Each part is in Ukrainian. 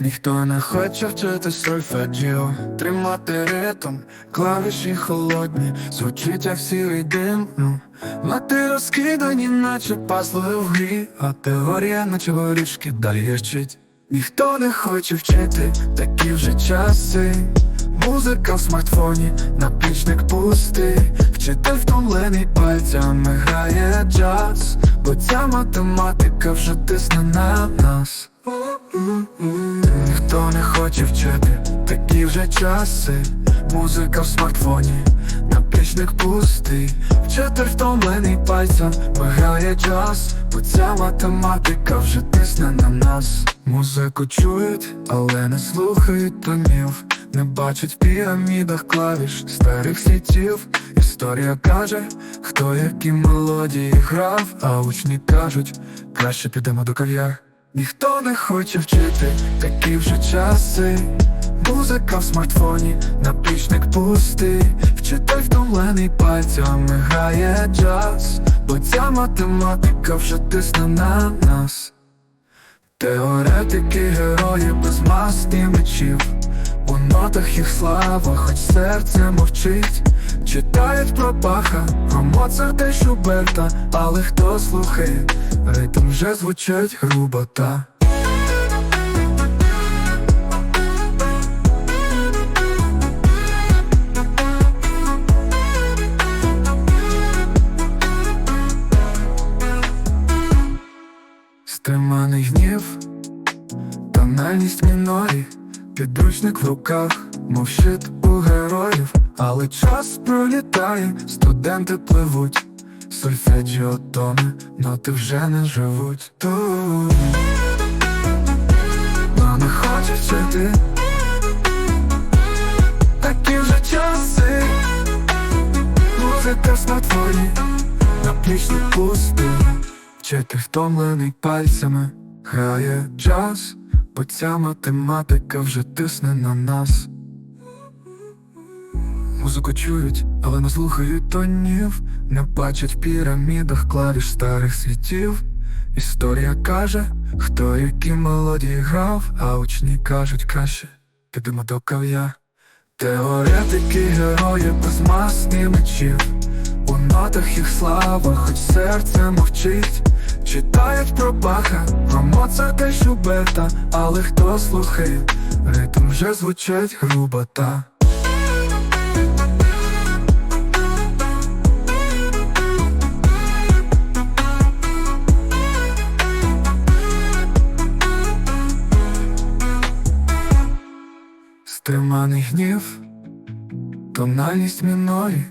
Ніхто не хоче вчити сольфеджіо, тримати ритм, клавіші холодні, звучить як сірий дим. Ну, Ноти розкидані, наче пазли в грі, а теорія, наче горішки далі ящить. Ніхто не хоче вчити, такі вже часи. Музика в смартфоні, наплічник пустий, вчитель втомлений пальцями грає джаз, бо ця математика вже тисне на нас. Ніхто не хоче вчити, такі вже часи. Музика в смартфоні, наплічник пустий, вчитель втомлений пальцем грає джаз, бо ця математика вже тисне на нас. Музику чують, але не слухають тонів, не бачать в пірамідах клавіш старих світів. Історія каже, хто які мелодії грав, а учні кажуть, краще підемо до кав'яр. Ніхто не хоче вчити, такі вже часи. Музика в смартфоні, напічник пустий, вчитель втомлений пальцями грає джаз, бо ця математика вже тисне на нас. Теоретики, герої без маст мечів, у нотах їх слава, хоч серце мовчить. Читають про Баха, про Моцарта й Шуберта, але хто слухає, ритм вже звучить грубо та. Стриманий гнів, тональність мінорі, підручник в руках, мов щит у героїв, але час пролітає, студенти пливуть, сольфеджіо тоне, ноти вже не живуть тут. Но не хочуть вчити, такі вже часи, музика в смартфоні, наплічник пустий. Вчитель втомлений пальцями грає джаз, бо ця математика вже тисне на нас. Музику чують, але не слухають тонів, не бачать в пірамідах клавіш старих світів. Історія каже, хто які мелодії грав, а учні кажуть краще підемо до кав'я. Теоретики, герої без мас мечів. У нотах їх слава, хоч серце мовчить. Читають про Баха, про Моцарта й Шуберта, але хто слухає, ритм вже звучить грубо та. Стриманий гнів, тональність мінорі,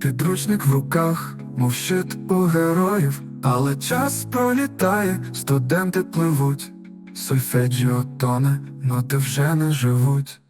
підручник в руках, мов щит у героїв, але час пролітає, студенти пливуть, сольфеджіо тоне, ноти вже не живуть.